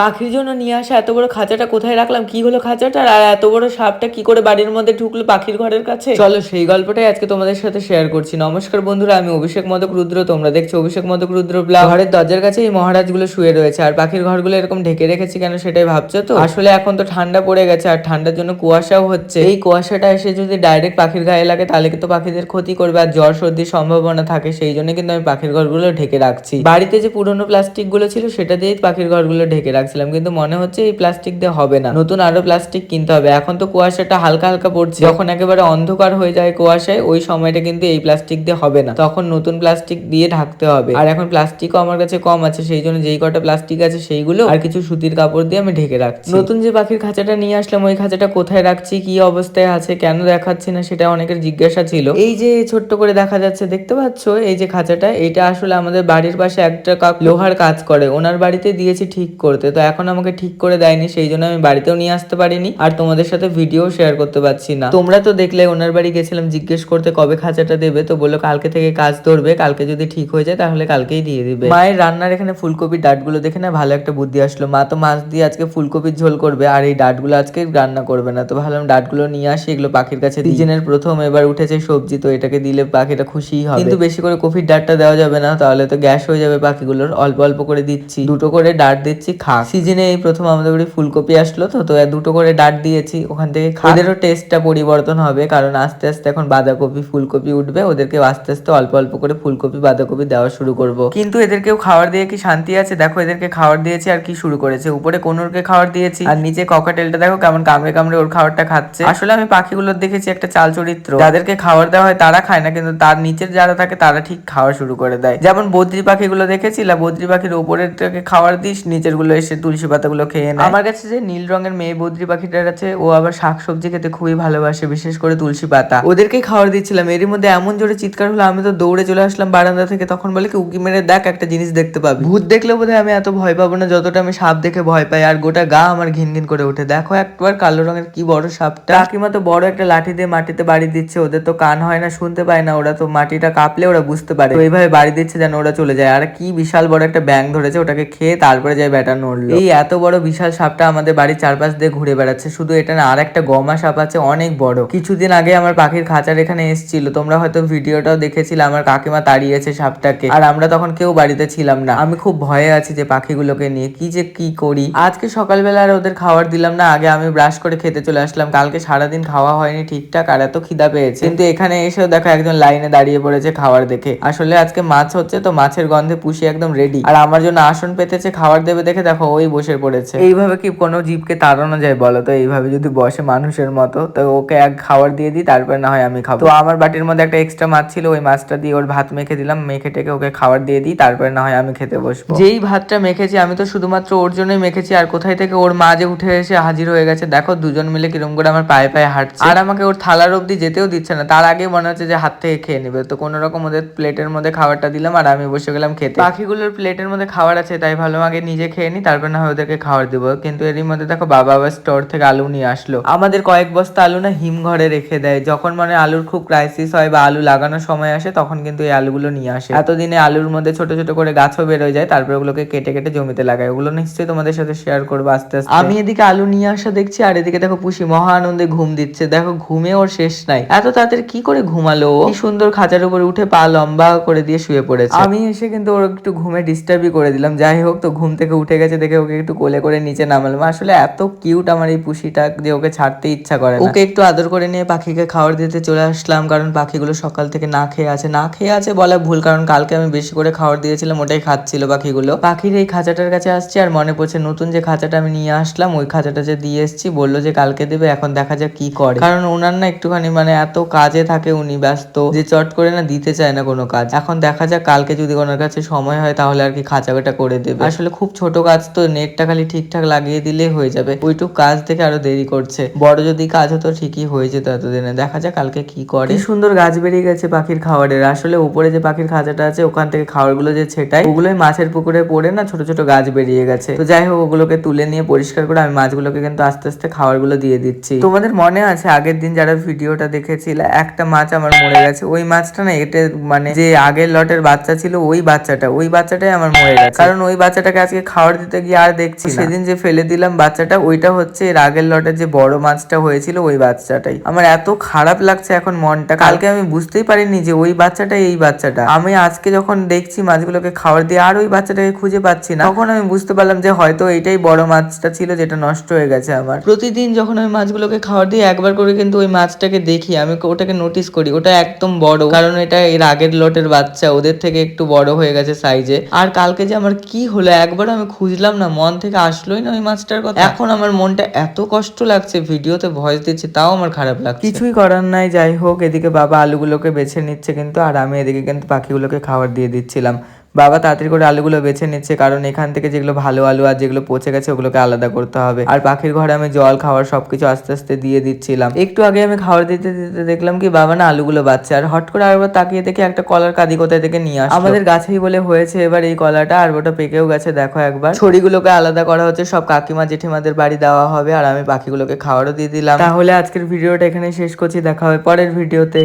পাখির জন্য নিয়ে আসা এত বড় খাঁচাটা কোথায় রাখলাম? কি হলো খাঁচাটা? আর এত বড় সাপটা কি করে বাড়ির মধ্যে ঢুকলো পাখির ঘরের কাছে? চলো সেই গল্পটাই আজকে তোমাদের সাথে শেয়ার করছি। নমস্কার বন্ধুরা, আমি অভিষেক মদক রুদ্র। তোমরা দেখছ অভিষেক মদক রুদ্র ব্লগ ঘরের দরজার কাছে এই মহারাজগুলো শুয়ে রয়েছে। আর পাখির ঘরগুলো এরকম ঢেকে রেখেছি কেন সেটাই ভাবছ তো? আসলে এখন তো ঠান্ডা পড়ে গেছে আর ঠান্ডার জন্য কুয়াশাও হচ্ছে। এই কুয়াশাটা এসে যদি ডাইরেক্ট পাখির গায়ে লাগে, তাহলে কিন্তু পাখিদের ক্ষতি করবে আর জ্বর সর্দির সম্ভাবনা থাকে। সেই জন্য কিন্তু আমি পাখির ঘরগুলো ঢেকে রাখছি। বাড়িতে যে পুরোনো প্লাস্টিকগুলো ছিল, সেটা দিয়েই পাখির ঘরগুলো ঢেকে রাখছিলাম, কিন্তু মনে হচ্ছে এই প্লাস্টিক দিয়ে হবে না। নতুন আরও প্লাস্টিক কিনতে হবে। এখন তো কুয়াশাটা হালকা হালকা পড়ছে। যখন একেবারে অন্ধকার হয়ে যায় কুয়াশায়, ওই সময়টা কিন্তু এই প্লাস্টিক দিয়ে হবে না। তখন নতুন প্লাস্টিক দিয়ে ঢাকতে হবে। আর এখন প্লাস্টিকও আমার কাছে কম আছে, সেই জন্য যেই কটা প্লাস্টিক আছে সেইগুলো আর কিছু সুতির কাপড় দিয়ে আমি ঢেকে রাখছি। নতুন যে পাখির খাঁচাটা নিয়ে আসলাম, ওই খাঁচাটা কোথায় রাখছি, কি অবস্থায় আছে, কেন দেখাচ্ছি না, সেটা অনেকের জিজ্ঞাসা ছিল। এই যে ছোট্ট করে দেখা যাচ্ছে, দেখতে পাচ্ছ? এই যে খাঁচাটা এটা আসলে আমাদের বাড়ির পাশে একটা লোহার কাজ করে। ওনার বাড়িতে দিয়েছি ঠিক করতে। তো এখন আমাকে ঠিক করে দেয়নি, সেই জন্য আমি বাড়িতেও নিয়ে আসতে পারিনি আর তোমাদের সাথে ভিডিও শেয়ার করতে পারছি না। তোমরা তো দেখলে ওনার বাড়ি গেছিলাম জিজ্ঞেস করতে কবে খাঁচাটা দেবে, তো বলল কালকে থেকে কাজ ধরবে, কালকে যদি ঠিক হয়ে যায় তাহলে কালকেই দিয়ে দিবে। মায়ের রান্নার এখানে ফুলকপির ডাটগুলো দেখে না ভালো একটা বুদ্ধি আসলো। মা তো মাছ দিয়ে আজকে ফুলকপির ঝোল করবে আর এই ডাটগুলো আজকে রান্না করবে না। তো ভাবলাম ডাটগুলো নিয়ে আসি, এগুলো পাখির কাছে সিজনের প্রথম এবার উঠেছে সবজি, তো এটাকে দিলে পাখিটা খুশি হবে। কিন্তু বেশি করে কফির ডাটটা দেওয়া যাবে না, তাহলে তো গ্যাস হয়ে যাবে পাখিগুলোর। অল্প অল্প করে দিচ্ছি। দুটো করে ডাট দিচ্ছি, খা। সিজনে এই প্রথম আমাদের বাড়ি ফুলকপি আসলো তো তো দুটো করে ডাট দিয়েছি ওখান থেকে খা ওদেরও টেস্টটা পরিবর্তন হবে কারণ আস্তে আস্তে এখন বাঁধাকপি ফুলকপি উঠবে ওদেরকে আস্তে আস্তে অল্প অল্প করে ফুলকপি বাঁধাকপি দেওয়া শুরু করব। কিন্তু এদেরকেও খাবার দিয়ে কি শান্তি আছে? দেখো এদেরকে খাবার দিয়েছি আর কি শুরু করেছে উপরে কোনুরকে খাবার দিয়েছি। আর নিচে ককাটেলটা দেখো কেমন কামড়ে কামড়ে ওর খাবারটা খাচ্ছে। আসলে আমি পাখিগুলোর দেখেছি একটা চাল চরিত্র। যাদেরকে খাবার দেওয়া হয় তারা খায় না কিন্তু তার নিচের যারা থাকে তারা ঠিক খাওয়া শুরু করে দেয়। যেমন বদ্রি পাখিগুলো দেখেছিলাম বদ্রি পাখির উপরেরটাকে খাবার দিস নিচেরগুলো এসে তুলসী পাতাগুলো খেয়ে নেয়। আমার কাছে যে নীল রঙের মেয়ে বদ্রি পাখিটার আছে ও আবার শাকসবজি খেতে খুবই ভালোবাসে বিশেষ করে তুলসী পাতা। ওদেরকে খাওয়ার দিচ্ছিলাম এরই মধ্যে এমন জোরে চিৎকার হলো আমি তো দৌড়ে চলে আসলাম বারান্দা থেকে তখন বলে কি উকি মেরে দেখ একটা জিনিস দেখতে পাবি। ভূত দেখলে বোধহয় আমি এত ভয় পাবো না যতটা আমি সাপ দেখে ভয় পাই আর গোটা গা আমার ঘিন ঘিন করে ওঠে। দেখো একবার কালো রঙের কি বড় সাপটা। কাকিমা তো বড় একটা লাঠি দিয়ে মাটিতে বাড়ি দিচ্ছে ওদের তো কান হয় না শুনতে পায় না ওরা তো মাটিটা কাঁপলে ওরা বুঝতে পারে। তো এইভাবে বাড়ি দিচ্ছে যেন ওরা চলে যায় আর কি বিশাল বড় একটা ব্যাং ধরেছে ওটাকে খেয়ে তারপরে যায় ব্যাটা নড়লো। এই এত বড় বিশাল সাপটা আমাদের বাড়ির চারপাশ দিয়ে ঘুরে বেড়াচ্ছে। শুধু এটা না আর একটা গমা সাপ আছে, অনেক বড়। কিছুদিন আগে আমার পাখির খাঁচার এখানে এসেছিল। তোমরা হয়তো ভিডিওটাও দেখেছিলে, আমার কাকিমা তাড়িয়েছে সাপটাকে। আর আমরা তখন কেউ বাড়িতে ছিলাম না। আমি খুব ভয়ে আছি যে পাখিগুলোকে নিয়ে, কি যে কি করি। আজকে সকালবেলা আর ওদের খাবার দিলাম না, আগে আমি ব্রাশ করে খেতে চলে আসলাম। কালকে সারাদিন খাওয়া হয়নি ঠিকঠাক, আর এত খিদা পেয়েছে। কিন্তু এখানে এসেও দেখো একজন লাইনে দাঁড়িয়ে পড়েছে খাবার দেখে। আসলে আজকে মাছ হচ্ছে তো, মাছের গন্ধে পুষি একদম রেডি আর আমার জন্য আসন পেতেছে, খাবার দেবে দেখে দেখো ওই বসে পড়েছে। এইভাবে কি কোনো জীবকে তাড়ানো যায় বলো তো? এইভাবে যদি বসে মানুষের মতো তো ওকে এক খাবার দিয়ে দিই তারপর না হয় আমি খাব। তো আমার বাটির মধ্যে একটা এক্সট্রা মাছ ছিল ওই মাছটা দিয়ে ওর ভাত মেখে দিলাম মেখে টেকে ওকে খাবার দিয়ে দিই তারপরে না হয় আমি খেতে বসবো। যেই ভাতটা মেখেছি আমি তো শুধুমাত্র ওর জন্যই মেখেছি আর কোথায় থেকে ওর মা যে উঠে এসে হাজির হয়ে গেছে দেখো দুজন মিলে কিরম করে আমার পায়ে পায়ে হাঁটছে। আর আমাকে ওর থালার অব্দি যেতেও দিচ্ছে না তার আগে মনে হচ্ছে যে হাত থেকে খেয়ে নেবে। তো কোনো রকম ওদের প্লেটের মধ্যে খাবারটা দিলাম আর আমি বসে গেলাম খেতে। পাখিগুলোর প্লেটের মধ্যে খাবার আছে তাই ভালো আগে নিজে খেয়ে নি তারপর না হয় ওদেরকে খাবার দিব। কিন্তু এরই মধ্যে দেখো বাবা আবার স্টোর থেকে আলু নিয়ে আসলো। আমাদের কয়েক বস্তা আলু না হিম ঘরে রেখে দেয়। যখন মানে আলুর খুব ক্রাইসিস হয় বা আলু লাগানোর সময় আসে, তখন কিন্তু এই আলুগুলো নিয়ে আসে। এতদিনে আলুর মধ্যে ছোট ছোট করে গাছও বেরোয় যায়, তারপরে ওগুলোকে কেটে কেটে জমিতে লাগায়। ওগুলো নিশ্চয়ই তোমাদের সাথে শেয়ার করব আস্তে আস্তে। আমি এদিকে আলু নিয়ে আসা দেখছি, আর এদিকে দেখো পুষি মহা আনন্দে ঘুম দিচ্ছে। দেখো ঘুমে ওর শেষ নাই। এত তাড়াতাড়ি কি করে ঘুমালো কি সুন্দর খাঁচার উপরে উঠে পা লম্বা করে দিয়ে শুয়ে পড়েছে। আমি এসে কিন্তু ওর একটু ঘুমে ডিস্টার্বই করে দিলাম। যাই হোক তো ঘুম থেকে উঠে গেছে। দেখে ওকে একটু কোলে করে নিচে নামালাম। আসলে এত কিউট আমার এই পুষিটা যে ওকে ছাড়তে ইচ্ছা করে ওকে একটু আদর করে নিয়ে পাখিকে খাবার দিতে চলে আসলাম, কারণ পাখিগুলো সকাল থেকে না খেয়ে আছে। না খেয়ে আছে বলা ভুল, কারণ কালকে আমি বেশি করে খাবার দিয়েছিলাম, ওটাই খাচ্ছিল পাখিগুলো। পাখির এই খাঁচাটার কাছে আসছে আর মনে পড়ছে নতুন যে খাঁচাটা আমি নিয়ে আসলাম, ওই খাঁচাটা যে দিয়ে এসেছি, বলল যে কালকে দেবে, এখন দেখা যাক কি করে। কারণ ওনার না একটুখানি মানে এত কাজে থাকে উনি, ব্যস্ত, যে চট করে না দিতে চায় না কোনো কাজ। এখন দেখা যাক, কালকে যদি ওনার কাছে সময় হয় তাহলে আর কি খাঁচাটা করে দেবে। আসলে খুব ছোট কাজ তো নেটটা খালি ঠিকঠাক লাগিয়ে দিলেই হয়ে যাবে। ওইটুক কাজ থেকে আরও দেরি করছে। বড় যদি কাজ হতো ঠিকই হয়ে যেত এতদিনে। দেখা যাক কালকে কি করে। সুন্দর গাছ বেরিয়ে গেছে পাখির খাবারের। আসলে উপরে যে পাখির খাঁচাটা আছে, ওখান থেকে খাবারগুলো যে ছেটাই ওগুলোই মাছের পুকুরে পড়ে না ছোট ছোট গাছ বেরিয়ে গেছে। তো যাই হোক, ওগুলোকে তুলে নিয়ে পরিষ্কার করে আমি মাছগুলোকে কিন্তু আস্তে আস্তে খাবারগুলো দিয়ে দিচ্ছি। তোমাদের মনে আছে, আগের দিন যারা ভিডিওটা দেখেছিল, একটা মাছ আমার মরে গেছে। ওই মাছটা না এটা মানে যে আগের লটের বাচ্চা ছিল, ওই বাচ্চাটা, ওই বাচ্চাটাই আমার মরে গেছে। কারণ ওই বাচ্চাটাকে আজকে খাবার দিতে গিয়ে আর দেখছি সেদিন যে ফেলে দিলাম বাচ্চাটা ওইটা হচ্ছে এর আগের লটের যে বড় মাছটা হয়েছিল ওই বাচ্চাটাই। আমার এত খারাপ লাগছে এখন মনটা। কালকে আমি বুঝতেই পারিনি যে ওই বাচ্চাটাই এই বাচ্চাটা। আমি আজকে যখন দেখছি মাছগুলোকে খাবার দিয়ে আর ওই বাচ্চাটাকে খুঁজে পাচ্ছি না তখন আমি বুঝতে পারলাম যে হয়তো এইটাই বড় মাছটা ছিল যেটা নষ্ট হয়ে গেছে আমার। প্রতিদিন যখন আমি মাছগুলোকে খাবার দিই একবার করে কিন্তু ওই মাছটাকে দেখি। আমি ওটাকে নোটিস করি ওটা একদম বড়। কারণ এটা এর আগের লটের বাচ্চা ওদের থেকে একটু বড় হয়ে গেছে সাইজে আর কালকে যে আমার কি হলো একবার আমি খুঁজলাম না মন থেকে আসলোই না ওই মাছটার কথা? এখন আমার মনটা এত কষ্ট লাগছে ভিডিওতে ভয়েস দিচ্ছে তাও আমার খারাপ লাগছে। কিছুই করার নাই যাই হোক এদিকে বাবা আলুগুলোকে বেছে নিচ্ছে কিন্তু আর আমি এদিকে কিন্তু পাখিগুলোকে খাবার দিয়ে দিচ্ছিলাম। বাবা তাড়াতাড়ি করে আলুগুলো বেছে নিচ্ছে, কারণ এখান থেকে যেগুলো ভালো আলু আর যেগুলো পচে গেছে ওগুলোকে আলাদা করতে হবে। আর পাখির ঘরে আমি জল, খাওয়ার সবকিছু আস্তে আস্তে দিয়ে দিচ্ছিলাম। একটু আগে আমি খাবার দিতে দিতে দেখলাম কি বাবা না আলুগুলো বাচ্চা আর হট করে আরেকবার তাকিয়ে দেখে একটা কলার কাদি কোথায় থেকে নিয়ে আসলো। আমাদের গাছেই বলে হয়েছে এবার এই কলাটা, আর ওটা পেকেও গেছে, দেখো একবার। ছড়িগুলোকে আলাদা করা হচ্ছে, সব কাকিমা, জেঠিমাদের বাড়ি দেওয়া হবে, আর আমি পাখিগুলোকে খাওয়ারও দিয়ে দিলাম। তাহলে আজকের ভিডিওটা এখানে শেষ করছি, দেখা হবে পরের ভিডিওতে।